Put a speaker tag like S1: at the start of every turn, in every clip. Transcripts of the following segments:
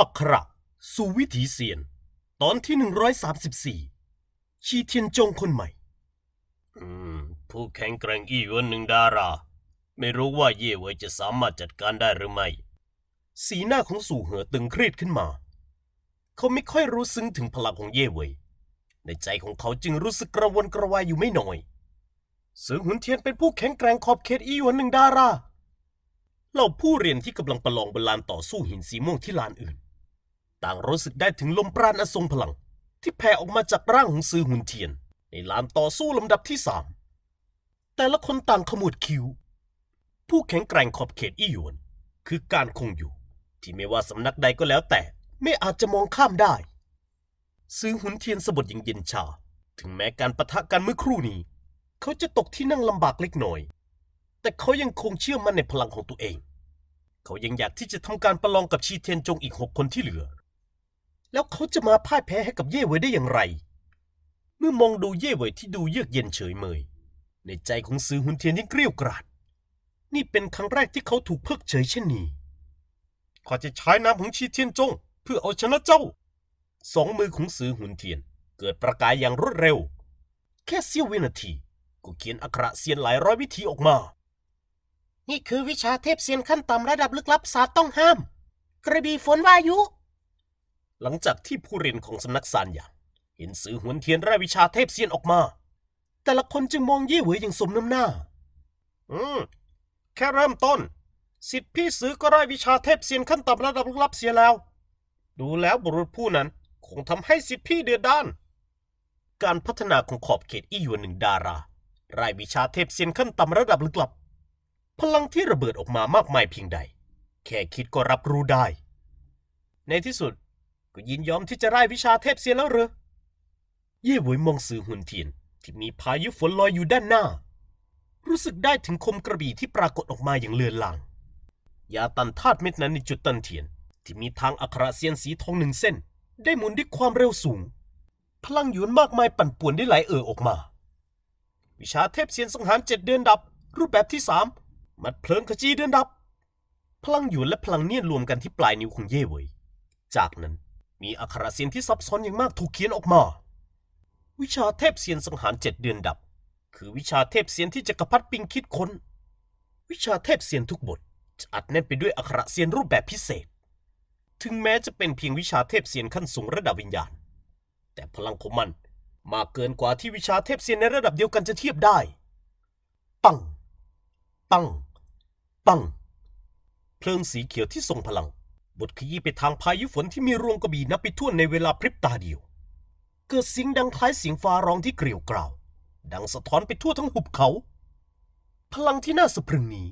S1: อัคระสู่วิถีเซียน ตอนที่ 134 ชีเทียนจงคนใหม่ อืม ผู้แข็งแกร่งอีกวันหนึ่งดารา ไม่รู้ว่าเย่เวยจะสามารถจัดการได้หรือไม่ สีหน้าของสู่เหอตึงเครียดขึ้นมา เขาไม่ค่อยรู้ซึ้งถึงพลังของเย่เวย ในใจของเขาจึงรู้สึกกระวนกระวายอยู่ไม่น้อยเสือหุนเทียนเป็นผู้แข็งแกร่งขอบเขตอีหวันหนึ่งดาราเหล่าผู้เรียนที่กำลังประลองบนลานต่อสู้หินสีม่วงที่ลานอื่น ต่างรู้สึกได้ถึงลมปราณอทรงพลัง ที่แผ่ออกมาจากร่างของซือหุนเทียน ในลานต่อสู้ลำดับที่สามแต่ละคนต่างขมวดคิ้ว ผู้แข็งแกร่งขอบเขตอี้หยวน คือการคงอยู่ ที่ไม่ว่าสำนักใดก็แล้วแต่ ไม่อาจจะมองข้ามได้ซือหุนเทียนสะบดอย่างเย็นชา ถึงแม้การประทะกันเมื่อครู่นี้ เขาจะตกที่นั่งลำบากเล็กน้อย แต่เขายังคงเชื่อมั่นในพลังของตัวเอง เขายังอยากที่จะทำการประลองกับชีเทียนจงอีกหกคนที่เหลือ แล้วเขาจะมาพ่ายแพ้ให้กับเย่เวยได้อย่างไร เมื่อมองดูเย่เวยที่ดูเยือกเย็นเฉยเมย ในใจของซือหุนเทียนยิ่งเกรี้ยวกราด นี่เป็นครั้งแรกที่เขาถูกเพิกเฉยเช่นนี้ข้าจะใช้น้ำของชีเทียนจง เพื่อเอาชนะเจ้า สองมือของซือหุนเทียน เกิดประกายอย่างรวดเร็ว แค่เสี้ยววินาทีก็เขียนอักขระเซียนหลายร้อยวิธีออกมา นี่คือวิชาเทพเซียนขั้นต่ำระดับลึกลับศาสตร์ต้องห้าม กระบี่ฝนวายุ หลังจากที่ผู้เรียนของสำนักซานหยางเห็นสือหวนเทียนไร้วิชาเทพเซียนออกมา แต่ละคนจึงมองเย่เหวยอย่างสมน้ำหน้า อืม แค่เริ่มต้น สิทธิพี่สือก็ไร้วิชาเทพเซียนขั้นต่ำระดับลึกลับเสียแล้ว ดูแล้วบุรุษผู้นั้นคงทำให้สิทธิพี่เดือดด้าน การพัฒนาของขอบเขตอี้หยวนหนึ่งดาราไร้วิชาเทพเซียนขั้นต่ำระดับลึกลับ พลังที่ระเบิดออกมามากมายเพียงใด แค่คิดก็รับรู้ได้ ในที่สุด ก็ยินยอมที่จะไร้วิชาเทพเซียนแล้วเหรอ เย่เหวยมองสื่อหุนเทียน ที่มีพายุฝนลอยอยู่ด้านหน้า รู้สึกได้ถึงคมกระบี่ที่ปรากฏออกมาอย่างเลือนลาง ยาตันธาตุเม็ดนั้นในจุดตันเทียน ที่มีทางอัคระเซียนสีทองหนึ่งเส้น ได้หมุนด้วยความเร็วสูง พลังหยวนมากมายปั่นป่วนได้ไหลเอ่อออกมา วิชาเทพเซียนสังหารเจ็ดเดือนดับ รูปแบบที่สามมัดเพลิงขจีเดือนดับ พลังหยวนและพลังเนียนรวมกันที่ปลายนิ้วของเย่เวยจากนั้น มีอักขระเซียนที่ซับซ้อนอย่างมากถูกเขียนออกมา วิชาเทพเซียนสังหารเจ็ดเดือนดับ คือวิชาเทพเซียนที่จักรพรรดิปิงคิดค้น วิชาเทพเซียนทุกบทจะอัดแน่นไปด้วยอักขระเซียนรูปแบบพิเศษ ถึงแม้จะเป็นเพียงวิชาเทพเซียนขั้นสูงระดับวิญญาณ แต่พลังของมันมากเกินกว่าที่วิชาเทพเซียนในระดับเดียวกันจะเทียบได้ ปัง ปัง ปัง เพลิงสีเขียวที่ทรงพลัง บทขยี้ไปทางพายุฝนที่มีรวงกระบี่นับไปทั่วในเวลาพริบตาเดียว เกิดเสียงดังคล้ายเสียงฟ้าร้องที่เกลียวกราว ดังสะท้อนไปทั่วทั้งหุบเขา พลังที่น่าสะพรึงนี้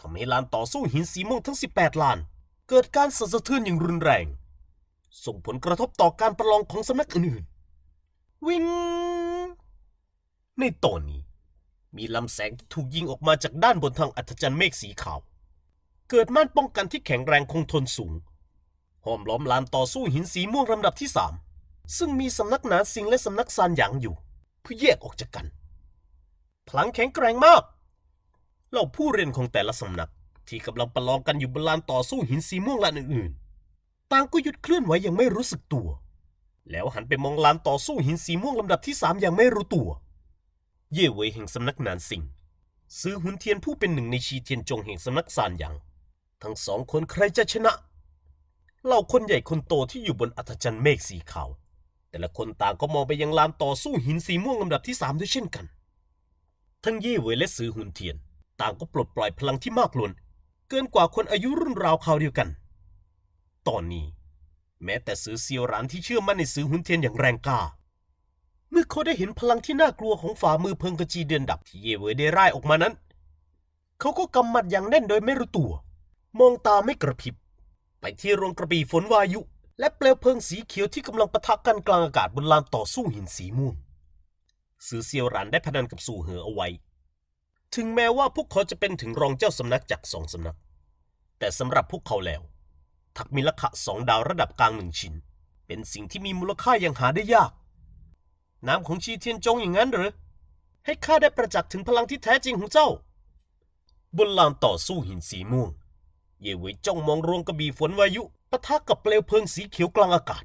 S1: ทำให้ลานต่อสู้หินสีม่วงทั้ง 18ลาน เกิดการสั่นสะเทือนอย่างรุนแรง ส่งผลกระทบต่อการประลองของสำนักอื่นๆ วิงในตอนนี้ มีลำแสงที่ถูกยิงออกมาจากด้านบนทางอัศจรรย์เมฆสีขาว เกิดม่านป้องกันที่แข็งแรงคงทนสูงห้อมล้อมลานต่อสู้หินสีม่วงลำดับที่สามซึ่งมีสำนักหนาสิงและสำนักซานหยางอยู่ เพื่อแยกออกจากกัน พลังแข็งแกร่งมากเหล่าผู้เรียนของแต่ละสำนัก ที่กำลังประลองกันอยู่บนลานต่อสู้หินสีม่วงลานอื่นๆต่างก็หยุดเคลื่อนไหวอย่างไม่รู้สึกตัว แล้วหันไปมองลานต่อสู้หินสีม่วงลำดับที่สามอย่างไม่รู้ตัว เย่เวยแห่งสำนักนานสิงซื้อหุนเทียนผู้เป็นหนึ่งในชีเทียนจงแห่งสำนักซานหยาง ทั้งสองคนใครจะชนะเหล่าคนใหญ่คนโตที่อยู่บนอัศจรรย์เมฆสีขาว แต่ละคนต่างก็มองไปยังลานต่อสู้หินสีม่วงลำดับที่สามด้วยเช่นกัน ทั้งเย่เหวยและซือหุนเทียน ต่างก็ปลดปล่อยพลังที่มากล้นเกินกว่าคนอายุรุ่นราวคราวเดียวกัน ตอนนี้ แม้แต่ซือเซียวหรานที่เชื่อมั่นในซือหุนเทียนอย่างแรงกล้า เมื่อเขาได้เห็นพลังที่น่ากลัวของฝ่ามือเพิงกระจีเดือนดับที่เย่เหวยได้ร่ายออกมานั้น เขาก็กำมัดอย่างแน่นโดยไม่รู้ตัว มองตาไม่กระพริบ ไปที่โรงกระบี่ฝนวายุ และเปลวเพลิงสีเขียวที่กำลังปะทะกันกลางอากาศบนลานต่อสู้หินสีม่วงซือเซียวหรานได้พนันกับสู่เหอเอาไว้ ถึงแม้ว่าพวกเขาจะเป็นถึงรองเจ้าสำนักจากสองสำนัก แต่สำหรับพวกเขาแล้ว ทักมีลักขะสองดาวระดับกลางหนึ่งชิ้น เป็นสิ่งที่มีมูลค่าอย่างหาได้ยาก น้ำของชีเทียนจงอย่างนั้นหรอให้ข้าได้ประจักษ์ถึงพลังที่แท้จริงของเจ้า บนลานต่อสู้หินสีม่วง เย่เวยจ้องมองรวงกระบี่ฝนวายุปะทะกับเปลวเพลิงสีเขียวกลางอากาศ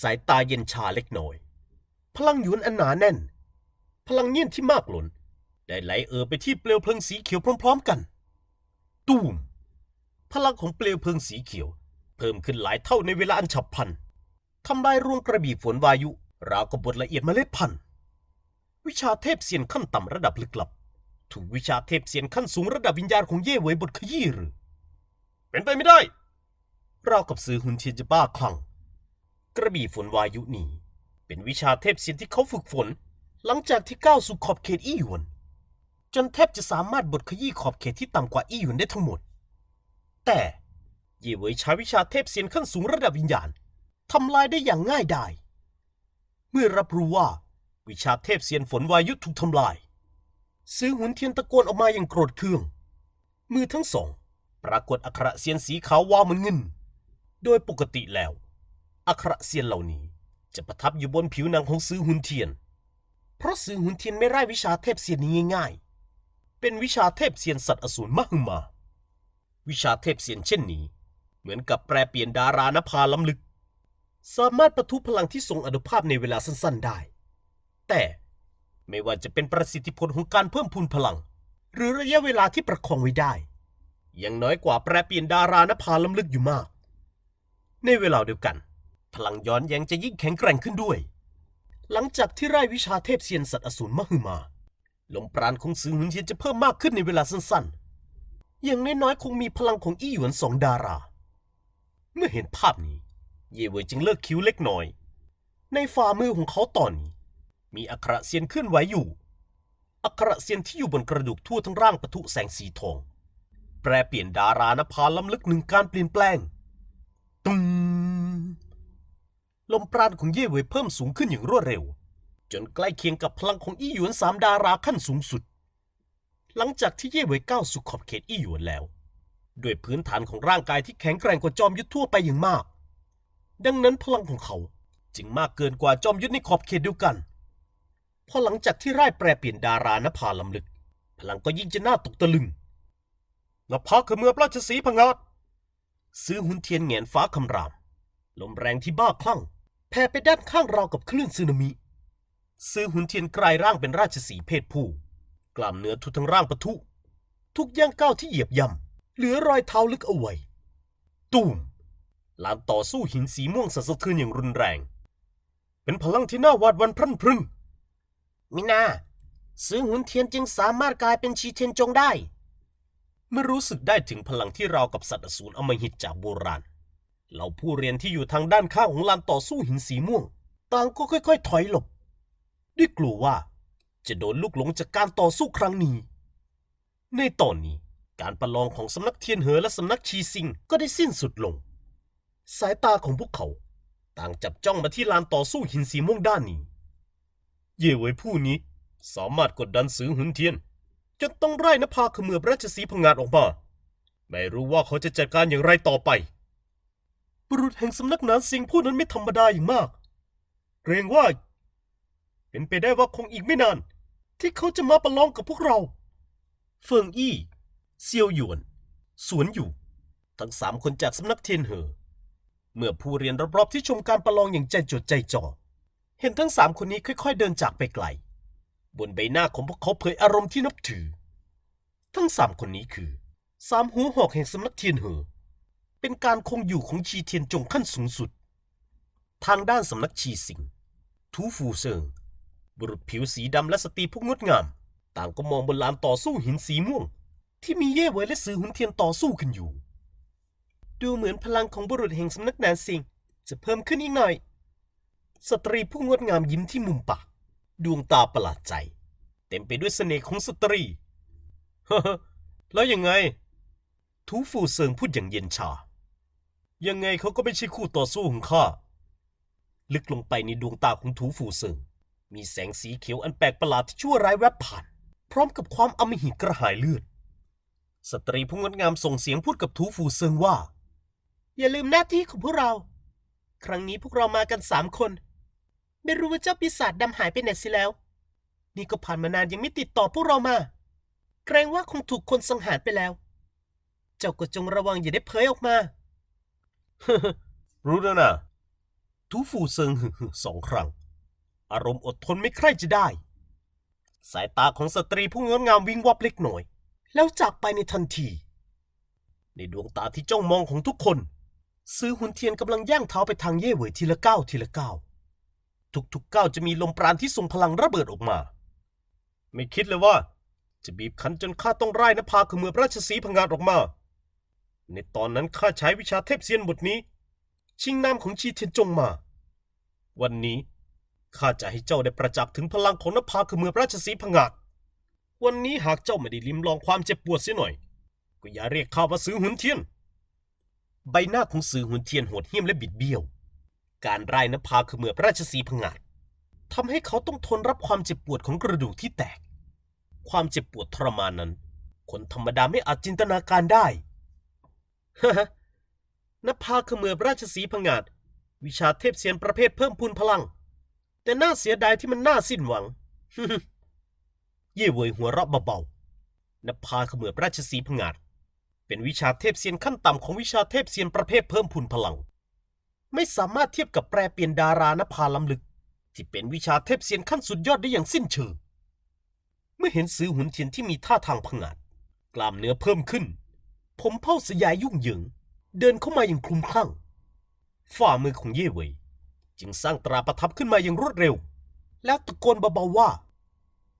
S1: สายตาเย็นชาเล็กน้อย พลังหยวนอันหนาแน่น พลังเงียนที่มากหล้นได้ไหลเอ่อไปที่เปลวเพลิงสีเขียวพร้อม ๆกัน ตูม พลังของเปลวเพลิงสีเขียว เพิ่มขึ้นหลายเท่าในเวลาอันฉับพลันทำลายรวงกระบี่ฝนวายุ ราวกับบทละเอียดเมล็ดพันธุ์วิชาเทพเซียนขั้นต่ำระดับลึกลับ ถูกวิชาเทพเซียนขั้นสูงระดับวิญญาณของเย่เวยบทขยี้หรือ เป็นไปไม่ได้ เรากับซื้อหุนเทียนจะบ้าคลั่ง กระบี่ฝนวายุนีเป็นวิชาเทพเซียนที่เขาฝึกฝน หลังจากที่ก้าวสู่ขอบเขตอี้หยวน จนแทบจะสามารถบดขยี้ขอบเขตที่ต่ำกว่าอี้หยวนได้ทั้งหมด แต่เย่เวยใช้วิชาเทพเซียนขั้นสูงระดับวิญญาณทำลายได้อย่างง่ายดาย เมื่อรับรู้ว่าวิชาเทพเซียนฝนวายุถูกทำลาย ซื้อหุนเทียนตะโกนออกมาอย่างโกรธเคือง มือทั้งสอง ปรากฏอักขระเซียนสีขาววาวเหมือนเงิน โดยปกติแล้ว อักขระเซียนเหล่านี้จะประทับอยู่บนผิวหนังของซื้อหุนเทียน เพราะซื้อหุนเทียนไม่ไร้วิชาเทพเซียนนี้ง่ายๆ เป็นวิชาเทพเซียนสัตว์อสูรมหึมา วิชาเทพเซียนเช่นนี้ เหมือนกับแปรเปลี่ยนดารานภาล้ำลึก สามารถประทุพลังที่ทรงอนุภาพในเวลาสั้นๆได้ แต่ไม่ว่าจะเป็นประสิทธิผลของการเพิ่มพูนพลัง หรือระยะเวลาที่ประคองไว้ได้ ยังน้อยกว่าแปรเปลี่ยนดารานภาล้ำลึกอยู่มาก ในเวลาเดียวกัน พลังย้อนแยังจะยิ่งแข็งแกร่งขึ้นด้วย หลังจากที่ไร้วิชาเทพเซียนสัตว์อสูรมหึมา ลมปราณของซือหุนเทียนจะเพิ่มมากขึ้นในเวลาสั้นๆ อย่างน้อยๆคงมีพลังของอี้หยวนสองดารา เมื่อเห็นภาพนี้ เย่เวยจึงเลิกคิ้วเล็กน้อย ในฝ่ามือของเขาตอนนี้ มีอักขระเซียนเคลื่อนไหวอยู่ อักขระเซียนที่อยู่บนกระดูกทั่วทั้งร่างปะทุแสงสีทอง แปรเปลี่ยนดารานภาล้ำลึกหนึ่งการเปลี่ยนแปลงตุ้มลมปราณของเย่เวยเพิ่มสูงขึ้นอย่างรวดเร็ว จนใกล้เคียงกับพลังของอี้หยวนสามดาราขั้นสูงสุด หลังจากที่เย่เวยก้าวสู่ขอบเขตอี้หยวนแล้ว ด้วยพื้นฐานของร่างกายที่แข็งแกร่งกว่าจอมยุทธทั่วไปอย่างมาก ดังนั้นพลังของเขาจึงมากเกินกว่าจอมยุทธในขอบเขตเดียวกันพอหลังจากที่ไร่แปรเปลี่ยนดารานภาลำลึก พลังก็ยิ่งจะน่าตกตะลึง นภาคือเมื่อราชสีพังงาดซื้อหุนเทียนแหงนฟ้าคำราม ลมแรงที่บ้าคลั่งแผ่ไปด้านข้างราวกับคลื่นสึนามิ ซื้อหุนเทียนกลายร่างเป็นราชสีเพศผู้ กล้ามเนื้อทุกทั้งร่างปะทุ ทุกย่างก้าวที่เหยียบย่ำเหลือรอยเท้าลึกเอาไว้ ตูมลานต่อสู้หินสีม่วงสั่นสะเทือนอย่างรุนแรง เป็นพลังที่น่าหวาดวันพรั่นพรึงมินาซื้อหุนเทียนจึงสามารถกลายเป็นชีเทียนจงได้ เมื่อรู้สึกได้ถึงพลังที่เรากับสัตว์อสูรอมหิตจากโบราณเหล่าผู้เรียนที่อยู่ทางด้านข้างของลานต่อสู้หินสีม่วง ต่างก็ค่อยๆ ถอยหลบ ด้วยกลัวว่า จะโดนลูกหลงจากการต่อสู้ครั้งนี้ ในตอนนี้การประลองของสำนักเทียนเหอและสำนักชีซิงก็ได้สิ้นสุดลง สายตาของพวกเขา ต่างจับจ้องมาที่ลานต่อสู้หินสีม่วงด้านนี้ เย่เวยผู้นี้สามารถกดดันสือหุนเทียน จนต้องไร่นภาเขมือบราชสีพังงาดออกมา ไม่รู้ว่าเขาจะจัดการอย่างไรต่อไป บุรุษแห่งสำนักนานสิงผู้นั้นไม่ธรรมดาอย่างมาก เกรงว่า เป็นไปได้ว่าคงอีกไม่นาน ที่เขาจะมาประลองกับพวกเรา เฟิงอี้เซียวหยวน สวนอยู่ ทั้งสามคนจากสำนักเทียนเหอ เมื่อผู้เรียนรอบๆที่ชมการประลองอย่างใจจดใจจ่อ เห็นทั้งสามคนนี้ค่อย ๆ เดินจากไปไกล บนใบหน้าของพวกเขาเผยอารมณ์ที่นับถือ ทั้งสามคนนี้คือสามหัวหอกแห่งสำนักเทียนเหอ เป็นการคงอยู่ของชีเทียนจงขั้นสูงสุด ทางด้านสำนักชีสิงทูฟูเซิงบุรุษผิวสีดำและสตรีผู้งดงาม ต่างก็มองบนลานต่อสู้หินสีม่วง ที่มีเย่เวยและซือหุนเทียนต่อสู้กันอยู่ ดูเหมือนพลังของบุรุษแห่งสำนักนานสิงจะเพิ่มขึ้นอีกหน่อย สตรีผู้งดงามยิ้มที่มุมปาก ดวงตาประหลาดใจ เต็มไปด้วยเสน่ห์ของสตรีฮ้อแล้วยังไง ทูฟูเซิงพูดอย่างเย็นชา ยังไงเขาก็ไม่ใช่คู่ต่อสู้ของข้า ลึกลงไปในดวงตาของทูฟูเซิง มีแสงสีเขียวอันแปลกประหลาดที่ชั่วร้ายแวบผ่าน พร้อมกับความอมหิตกระหายเลือด สตรีผู้งดงามส่งเสียงพูดกับทูฟูเซิงว่า อย่าลืมหน้าที่ของพวกเรา ครั้งนี้พวกเรามากันสามคน ไม่รู้ว่าเจ้าปีศาจดำหายไปไหนสิแล้ว นี่ก็ผ่านมานานยังไม่ติดต่อพวกเรามา เกรงว่าคงถูกคนสังหารไปแล้ว เจ้าก็จงระวังอย่าได้เผยออกมา รู้แล้วนะทูฟูเซิงฮึ่สองครั้ง อารมณ์อดทนไม่ใคร่จะได้ สายตาของสตรีผู้งดงามวิงวับเล็กหน่อย แล้วจากไปในทันที ในดวงตาที่จ้องมองของทุกคน ซื้อหุนเทียนกำลังย่างเท้าไปทางเย่เหวยทีละก้าวทีละก้าว ทุกๆก้าวจะมีลมปราณที่ทรงพลังระเบิดออกมา ไม่คิดเลยว่า จะบีบคั้นจนข้าต้องไร้นภาคือเมือราชสีห์พงาดออกมา ในตอนนั้นข้าใช้วิชาเทพเซียนบทนี้ ชิงนามของชีเทียนจงมา วันนี้ข้าจะให้เจ้าได้ประจักษ์ถึงพลังของนภาคือเมือราชสีห์พงาดวันนี้หากเจ้าไม่ได้ลิ้มลองความเจ็บปวดเสียหน่อย ก็อย่าเรียกข้าว่าซื้อหุนเทียน ใบหน้าของซื้อหุนเทียนโหดเหี้ยมและบิดเบี้ยว การไร้นภาคือเมือราชสีพงาดทำให้เขาต้องทนรับความเจ็บปวดของกระดูกที่แตก ความเจ็บปวดทรมานนั้น คนธรรมดาไม่อาจจินตนาการได้ฮะฮะนภาขมือบราชสีห์ผงาดวิชาเทพเซียนประเภทเพิ่มพูนพลัง แต่น่าเสียดายที่มันน่าสิ้นหวังเย่เวยหัวเราะเบาๆนภาขมือบราชสีห์ผงาดเป็นวิชาเทพเซียนขั้นต่ำของวิชาเทพเซียนประเภทเพิ่มพูนพลัง ไม่สามารถเทียบกับแปรเปลี่ยนดารานภาล้ำลึก ที่เป็นวิชาเทพเซียนขั้นสุดยอดได้อย่างสิ้นเชิง เมื่อเห็นซื้อหุนเทียนที่มีท่าทางผงาด กล้ามเนื้อเพิ่มขึ้น ผมเผ่าสยายยุ่งเหยิง เดินเข้ามาอย่างคลุมคลั่ง ฝ่ามือของเย่เวยจึงสร้างตราประทับขึ้นมาอย่างรวดเร็ว แล้วตะโกนเบาๆว่า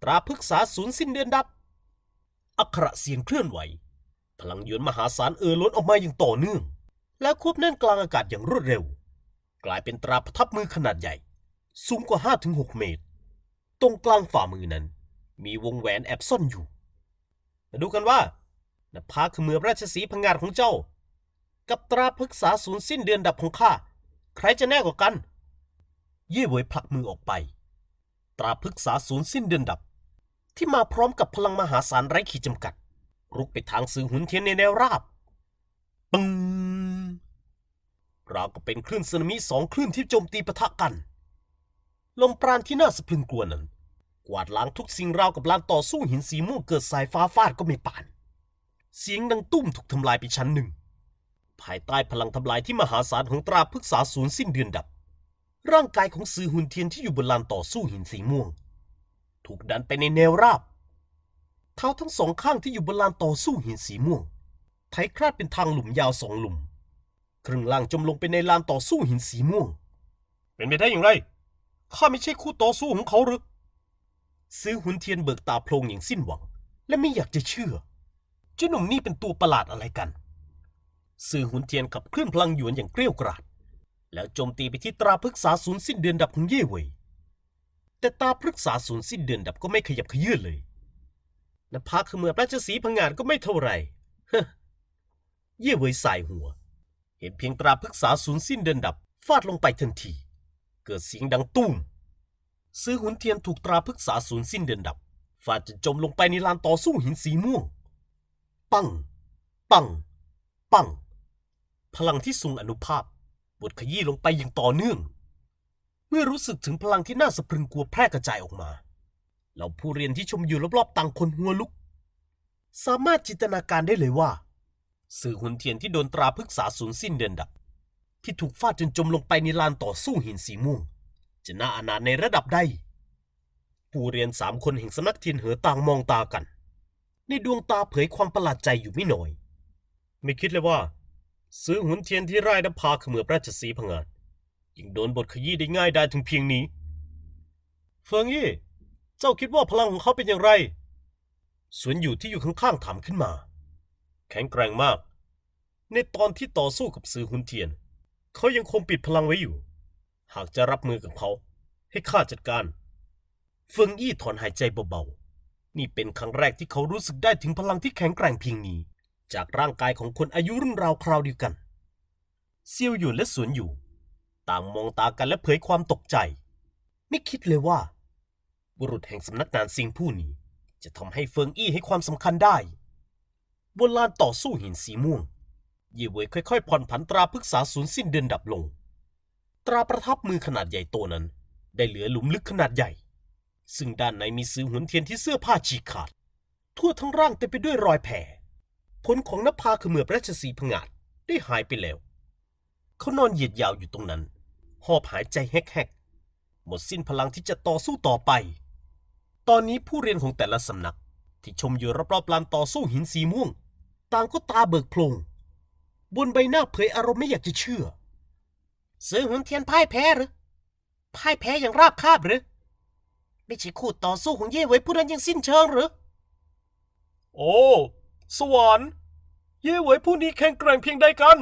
S1: ตราพฤกษาศูนย์สิ้นเดือนดับ อักขระเสียงเคลื่อนไหว พลังหยวนมหาศาลเอ่อล้นออกมาอย่างต่อเนื่อง แล้วควบแน่นกลางอากาศอย่างรวดเร็ว กลายเป็นตราประทับมือขนาดใหญ่ สูงกว่า 5-6 เมตร ตรงกลางฝ่ามือนั้น มีวงแหวนแอบซ่อนอยู่ มาดูกันว่านภาคือเมือราชสีพงาดของเจ้า กับตราพฤกษาศูนย์สิ้นเดือนดับของข้า ใครจะแน่กว่ากัน เย่เหวยผลักมือออกไป ตราพฤกษาศูนย์สิ้นเดือนดับ ที่มาพร้อมกับพลังมหาศาลไร้ขีดจำกัด รุกไปทางสื่อหุนเทียนในแนวราบปึ้ง ราวกับเป็นคลื่นสึนามิสองคลื่นที่โจมตีปะทะกัน ลมปราณที่น่าสะพรึงกลัวนั้น กวาดล้างทุกสิ่งราวกับลานต่อสู้หินสีม่วงเกิดสายฟ้าฟาดก็ไม่ปาน เสียงดังตุ้มถูกทำลายไปชั้นหนึ่ง ภายใต้พลังทำลายที่มหาศาลของตราพฤกษาศูนย์สิ้นเดือนดับ ร่างกายของซือหุนเทียนที่อยู่บนลานต่อสู้หินสีม่วง ถูกดันไปในแนวราบเท้าทั้งสองข้างที่อยู่บนลานต่อสู้หินสีม่วงไถคราดเป็นทางหลุมยาวสองหลุม ครึ่งล่างจมลงไปในลานต่อสู้หินสีม่วง เป็นไปได้อย่างไร ข้าไม่ใช่คู่ต่อสู้ของเขาหรือซื้อหุนเทียนเบิกตาโพลงอย่างสิ้นหวัง และไม่อยากจะเชื่อ เจ้าหนุ่มนี่เป็นตัวประหลาดอะไรกัน ซื้อหุนเทียนขับเคลื่อนพลังหยวนอย่างเกลี้ยวกราด แล้วโจมตีไปที่ตราพฤกษาศูนย์สิ้นเดือนดับของเย่เวยแต่ตาพฤกษาศูนย์สิ้นเดือนดับก็ไม่ขยับขยื่นเลยนภาขมือบราชสีห์พงาดก็ไม่เท่าไหร่เฮ้อเย่เวยสายหัว เห็นเพียงตราพฤกษาศูนย์สิ้นเดือนดับ ฟาดลงไปทันที เกิดเสียงดังตุ้ม ซื้อหุนเทียนถูกตราพฤกษาศูนย์สิ้นเดือนดับ ฟาดจนจมลงไปในลานต่อสู้หินสีม่วง ปัง ปัง ปัง พลังที่ทรงอนุภาพบดขยี้ลงไปอย่างต่อเนื่อง เมื่อรู้สึกถึงพลังที่น่าสะพรึงกลัวแพร่กระจายออกมาเหล่าผู้เรียนที่ชมอยู่รอบๆต่างคนหัวลุก สามารถจินตนาการได้เลยว่า สื่อหุนเทียนที่โดนตราพฤกษาศูนย์สิ้นเดือนดับ ที่ถูกฟาดจนจมลงไปในลานต่อสู้หินสีม่วง จะน่าอนาถในระดับใดผู้เรียนสามคนแห่งสำนักเทียนเหอต่างมองตากัน ในดวงตาเผยความประหลาดใจอยู่ไม่น้อย ไม่คิดเลยว่า ซื้อหุนเทียนที่ไร้นภาเขมือบราชสีห์พงาดยังโดนบทขยี้ได้ง่ายได้ถึงเพียงนี้ เฟิงยี่ เจ้าคิดว่าพลังของเขาเป็นอย่างไร สวนอยู่ที่อยู่ข้างๆถามขึ้นมา แข็งแกร่งมาก ในตอนที่ต่อสู้กับซือหุนเทียน เขายังคงปิดพลังไว้อยู่ หากจะรับมือกับเขา ให้ข้าจัดการ เฟิงอี้ถอนหายใจเบาๆ นี่เป็นครั้งแรกที่เขารู้สึกได้ถึงพลังที่แข็งแกร่งเพียงนี้ จากร่างกายของคนอายุรุ่นราวคราวเดียวกัน เซียวหยวนและสวนอยู่ ต่างมองตากันและเผยความตกใจ ไม่คิดเลยว่า บุรุษแห่งสำนักงานซิงผู้นี้ จะทำให้เฟิงอี้ให้ความสำคัญได้ บนลานต่อสู้หินสีม่วง เย่เวยค่อยๆ ผ่อนผันตราพฤกษาศูนย์สิ้นเดือนดับลง ตราประทับมือขนาดใหญ่โตนั้น ได้เหลือหลุมลึกขนาดใหญ่ ซึ่งด้านในมีซื้อหุนเทียนที่เสื้อผ้าฉีกขาด ทั่วทั้งร่างเต็มไปด้วยรอยแผลผลของนภาคือเมือบราชสีผงาดได้หายไปแล้ว เขานอนเหยียดยาวอยู่ตรงนั้น หอบหายใจแฮกๆ หมดสิ้นพลังที่จะต่อสู้ต่อไป ตอนนี้ผู้เรียนของแต่ละสำนักที่ชมอยู่รอบๆลานต่อสู้หินสีม่วง ต่างก็ตาเบิกโพลงบนใบหน้าเผยอารมณ์ไม่อยากจะเชื่อ ซื้อหุนเทียนพ่ายแพ้หรือพ่ายแพ้อย่างราบคาบหรือไม่ใช่คู่ต่อสู้ของเย่เหวยผู้นั้นยังสิ้นเชิงหรือ โอ้ สวรรค์เย่เหวยผู้นี้แข็งแกร่งเพียงใดกัน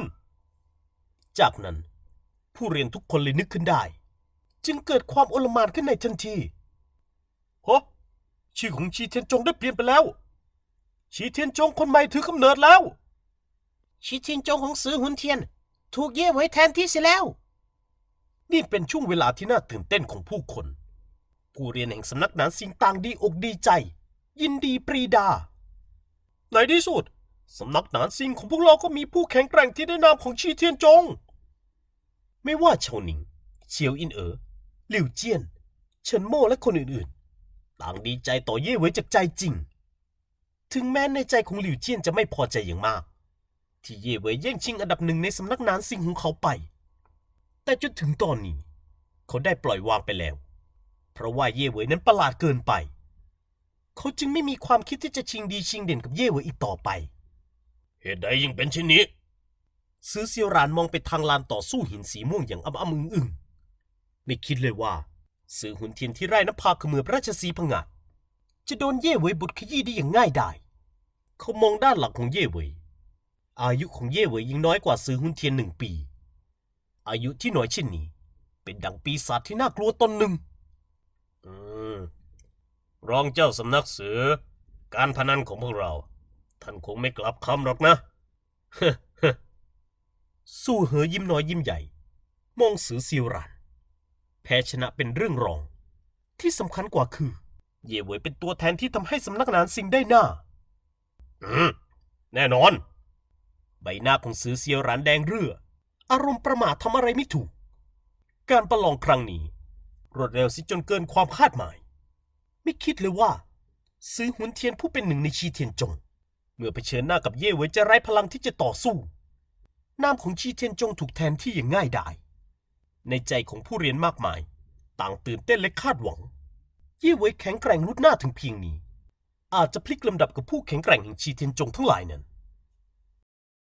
S1: จากนั้น ผู้เรียนทุกคนเลยนึกขึ้นได้ จึงเกิดความโอลหมานขึ้นในทันทีฮะชื่อของชีเทียนจงได้เปลี่ยนไปแล้ว ชีเทียนจงคนใหม่ถือกำเนิดแล้วชีเทียนจงของสือหุนเทียน ถูกเย่ไว้แทนที่เสียแล้ว นี่เป็นช่วงเวลาที่น่าตื่นเต้นของผู้คน ผู้เรียนแห่งสำนักหนานสิงต่างดีอกดีใจ ยินดีปรีดา ในที่สุด สำนักหนานซิงของพวกเราก็มีผู้แข็งแกร่งที่ได้นามของชีเทียนจง ไม่ว่าเฉาหนิง เฉียวอินเอ๋อหลิวเจี้ยน เฉินโม่และคนอื่นๆ ต่างดีใจต่อเย่เหวยจากใจจริง ถึงแม้ในใจของหลิวเจี้ยนจะไม่พอใจอย่างมาก ที่เย่เหวยแย่งชิงอันดับหนึ่งในสำนักหนานซิงของเขาไป แต่จนถึงตอนนี้ เขาได้ปล่อยวางไปแล้ว เพราะว่าเย่เหวยนั้นประหลาดเกินไป เขาจึงไม่มีความคิดที่จะชิงดีชิงเด่นกับเย่เหวยอีกต่อไป เหตุใดยิ่งเป็นเช่นนี้ ซื้อเซียวรานมองไปทางลานต่อสู้หินสีม่วงอย่างอ้ำอ้ำอึ้งอึ้งไม่คิดเลยว่า ซื้อหุนเทียนที่ไร่นภาขมือพระราชสีผงาด จะโดนเย่เหวยบุตรขยี้ได้อย่างง่ายดาย เขามองด้านหลังของเย่เหวย อายุของเย่เหวยยิ่งน้อยกว่าซื้อหุนเทียนหนึ่งปี อายุที่น้อยเช่นนี้ เป็นดังปีศาจที่น่ากลัวตนหนึ่งอืมรองเจ้าสำนักเสือ การพนันของพวกเรา ท่านคงไม่กลับคำหรอกนะสู้เหอยิ้มน้อยยิ้มใหญ่ มองสือเซียวรานแพ้ชนะเป็นเรื่องรอง ที่สำคัญกว่าคือ เย่เหวยเป็นตัวแทนที่ทำให้สำนักนานสิงได้หน้า อืม แน่นอน ใบหน้าของสือเซียวรานแดงเรือ อารมณ์ประมาททำอะไรไม่ถูก การประลองครั้งนี้ รวดเร็วสิจนเกินความคาดหมาย ไม่คิดเลยว่า ซื้อหุนเทียนผู้เป็นหนึ่งในชีเทียนจง เมื่อเผชิญหน้ากับเย่เหวยจะไร้พลังที่จะต่อสู้นามของชีเทียนจงถูกแทนที่อย่างง่ายดายในใจของผู้เรียนมากมาย ต่างตื่นเต้นและคาดหวัง เย่เว่ยแข็งแกร่งรุดหน้าถึงเพียงนี้ อาจจะพลิกลำดับกับผู้แข็งแกร่งแห่งชีเทียนจงทั้งหลายนั้น